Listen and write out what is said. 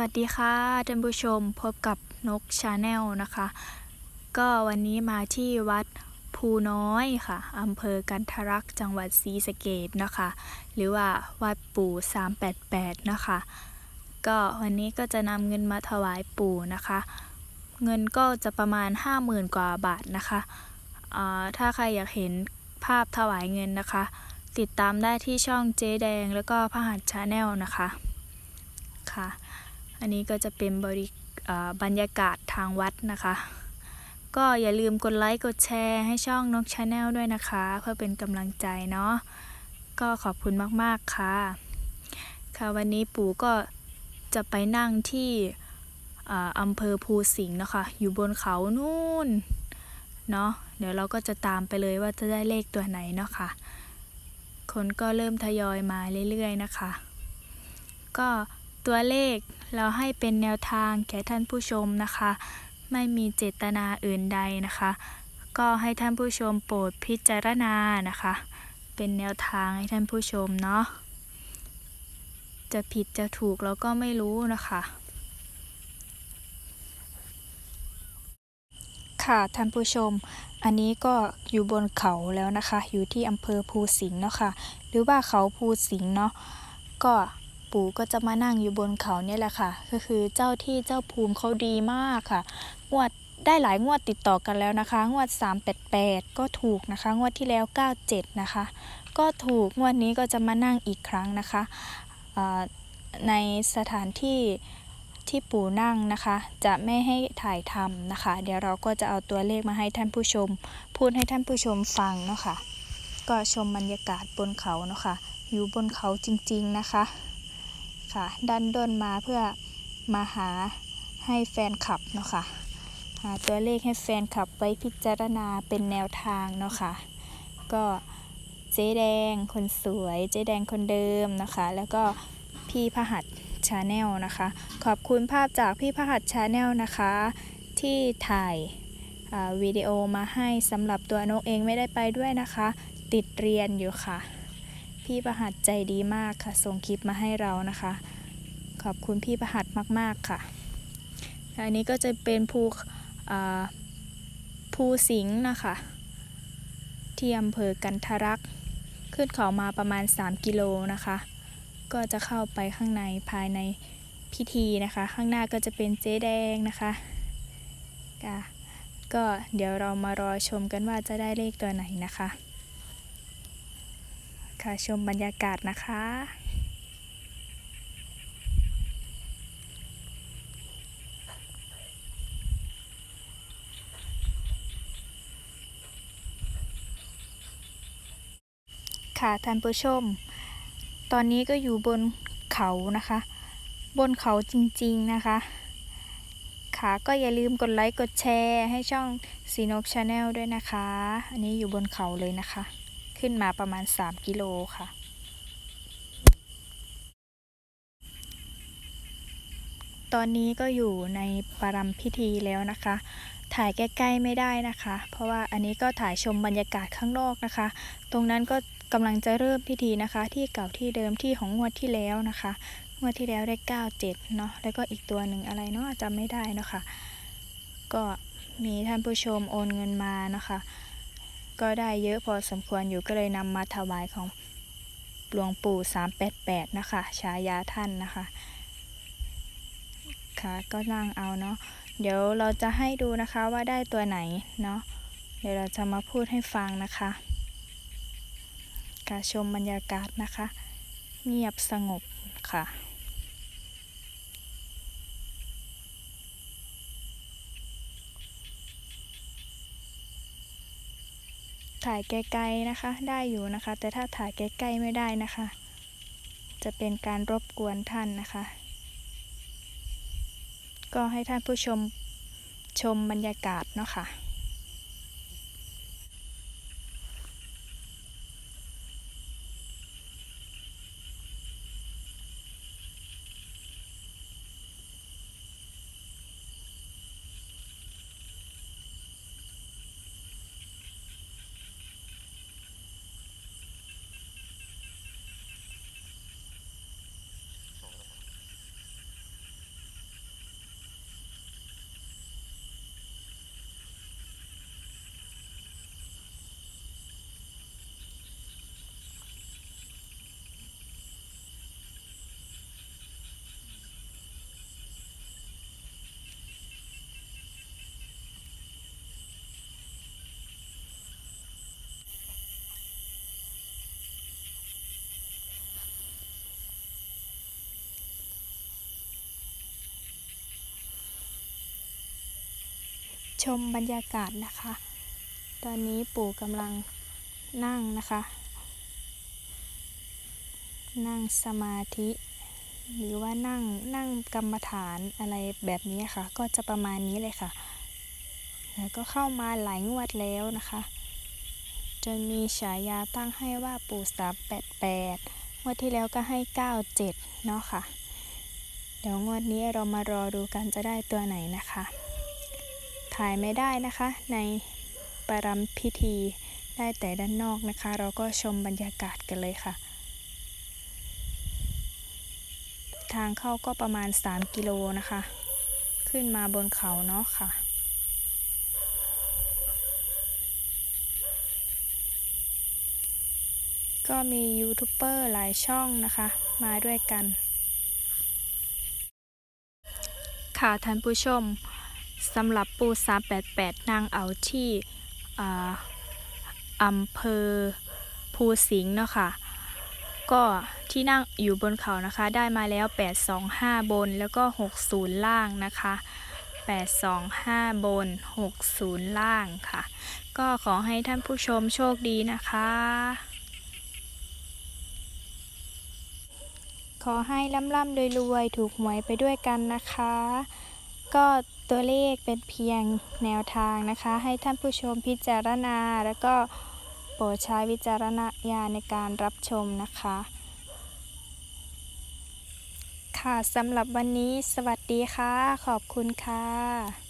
วัสดีค่ะท่านผู้ชมพบกับนกชาแนลนะคะ ก็วันนี้มาที่วัดภูน้อยค่ะอำเภอกันทรักษ์จังหวัดศรีสะเกดนะคะ หรือว่าวัดปู่ 388 นะคะ ก็วันนี้ก็จะนำเงินมาถวายปู่นะคะ เงินก็จะประมาณ 50,000 กว่าบาทนะคะอ่าถ้าใครอยากเห็นภาพถวายเงินนะคะ ติดตามได้ที่ช่องเจ๊แดงแล้วก็พระหัตชาแนลนะคะค่ะ อันนี้ก็จะเป็นบริบรรยากาศทางวัดนะคะ ก็อย่าลืมกดไลค์กดแชร์ให้ช่องนกชาแนลด้วยนะคะ เพื่อเป็นกำลังใจเนาะก็ขอบคุณมากๆค่ะ ค่ะวันนี้ปู่ก็จะไปนั่งที่ออำเภอภูสิงห์นะคะอยู่บนเขานู่นเนาะเดี๋ยวเราก็จะตามไปเลยว่าจะได้เลขตัวไหนเนาะค่ะคนก็เริ่มทยอยมาเรื่อยๆนะคะ ก็ ตัวเลขเราให้เป็นแนวทางแก่ท่านผู้ชมนะคะ ไม่มีเจตนาอื่นใดนะคะ ก็ให้ท่านผู้ชมโปรดพิจารณานะคะ เป็นแนวทางให้ท่านผู้ชมเนาะจะผิดจะถูกเราก็ไม่รู้นะคะค่ะท่านผู้ชม อันนี้ก็อยู่บนเขาแล้วนะคะ อยู่ที่อำเภอภูสิงห์เนาะค่ะ หรือว่าเขาภูสิงห์เนาะ ก็ ปู่ก็จะมานั่งอยู่บนเขาเนี่ยแหละค่ะ ก็คือเจ้าที่เจ้าภูมิเขาดีมากค่ะ งวดได้หลายงวดติดต่อกันแล้วนะคะ งวด 388 ก็ถูกนะคะ งวดที่แล้ว 97 นะคะ ก็ถูกงวดนี้ก็จะมานั่งอีกครั้งนะคะ ในสถานที่ที่ปู่นั่งนะคะ จะไม่ให้ถ่ายทำนะคะ เดี๋ยวเราก็จะเอาตัวเลขมาให้ท่านผู้ชม พูดให้ท่านผู้ชมฟังเนาะค่ะ ก็ชมบรรยากาศบนเขาเนาะค่ะ อยู่บนเขาจริงๆนะคะ ค่ะดันด้นมาเพื่อมาหาให้แฟนคลับเนาะค่ะหาตัวเลขให้แฟนคลับไว้พิจารณาเป็นแนวทางเนาะค่ะก็เจ๊แดงคนสวยเจ๊แดงคนเดิมนะคะ แล้วก็พี่พหัสชาแนลนะคะ ขอบคุณภาพจากพี่พหัสชาแนลนะคะ ที่ถ่ายวิดีโอมาให้สำหรับตัวนกเองไม่ได้ไปด้วยนะคะ ติดเรียนอยู่ค่ะ พี่ประหัสใจดีมากค่ะ ส่งคลิปมาให้เรานะคะ ขอบคุณพี่ประหัสมาก ๆ ค่ะ อันนี้ก็จะเป็นภูอ่าภูสิงห์นะคะที่อำเภอกันทรักษ์ขึ้นเขามาประมาณ 3 กิโลนะคะ ก็จะเข้าไปข้างในภายในพิธีนะคะ ข้างหน้าก็จะเป็นเจ๊แดงนะคะก็เดี๋ยวเรามารอชมกันว่าจะได้เลขตัวไหนนะคะ ค่ะชมบรรยากาศนะคะ ค่ะท่านผู้ชม ตอนนี้ก็อยู่บนเขานะคะ บนเขาจริงๆนะคะค่ะก็อย่าลืมกดไลค์ กดแชร์ ให้ช่องซีนกชาแนลด้วยนะคะ อันนี้อยู่บนเขาเลยนะคะ ขึ้นมาประมาณ 3 กิโลค่ะ ตอนนี้ก็อยู่ในปรำพิธีแล้วนะคะ ถ่ายใกล้ๆไม่ได้นะคะ เพราะว่าอันนี้ก็ถ่ายชมบรรยากาศข้างนอกนะคะ ตรงนั้นก็กำลังจะเริ่มพิธีนะคะ ที่เก่าที่เดิมที่ของงวดที่แล้วนะคะงวดที่แล้วได้97เนาะแล้วก็อีกตัวหนึ่งอะไรเนาะจำไม่ได้เนาะค่ะก็มีท่านผู้ชมโอนเงินมานะคะ ก็ได้เยอะพอสมควรอยู่ก็เลยนำมาถวายของหลวงปู่ 388 นะคะฉายาท่านนะคะ ค่ะ ก็นั่งเอาเนาะ เดี๋ยวเราจะให้ดูนะคะว่าได้ตัวไหนเนาะ เดี๋ยวเราจะมาพูดให้ฟังนะคะ การชมบรรยากาศนะคะ เงียบสงบค่ะ ถ่ายไกลๆนะคะ ได้อยู่นะคะ แต่ถ้าถ่ายใกล้ๆไม่ได้นะคะ จะเป็นการรบกวนท่านนะคะ ก็ให้ท่านผู้ชมชมบรรยากาศเนาะค่ะ ชมบรรยากาศนะคะ ตอนนี้ปู่กำลังนั่งนะคะ นั่งสมาธิ หรือว่านั่งนั่งกรรมฐานอะไรแบบนี้ค่ะ ก็จะประมาณนี้เลยค่ะ แล้วก็เข้ามาหลายงวดแล้วนะคะ จนมีฉายาตั้งให้ว่าปู่สามแปดแปดงวดที่แล้วก็ให้เก้าเจ็ดเนาะค่ะ เดี๋ยวงวดนี้เรามารอดูกันจะได้ตัวไหนนะคะ ถ่ายไม่ได้นะคะ ในประรำพิธีได้แต่ด้านนอกนะคะ เราก็ชมบรรยากาศกันเลยค่ะ ทางเข้าก็ประมาณ 3 กิโลนะคะ ขึ้นมาบนเขาเนาะค่ะก็มียูทูบเบอร์หลายช่องนะคะ มาด้วยกัน ค่ะท่านผู้ชม สำหรับปู388 นางเอาที่อำเภอภูสิงห์เนาะค่ะ ก็ที่นั่งอยู่บนเขานะคะ ได้มาแล้ว 825 บนแล้วก็ 60 ล่างนะคะ 825 บน 60 ล่างค่ะ ก็ขอให้ท่านผู้ชมโชคดีนะคะ ขอให้ล่ำล่ำรวยๆ ถูกหวยไปด้วยกันนะคะ ก็ ตัวเลขเป็นเพียงแนวทางนะคะ ให้ท่านผู้ชมพิจารณา แล้วก็โปรดใช้วิจารณญาณในการรับชมนะคะ ค่ะสำหรับวันนี้สวัสดีค่ะ ขอบคุณค่ะ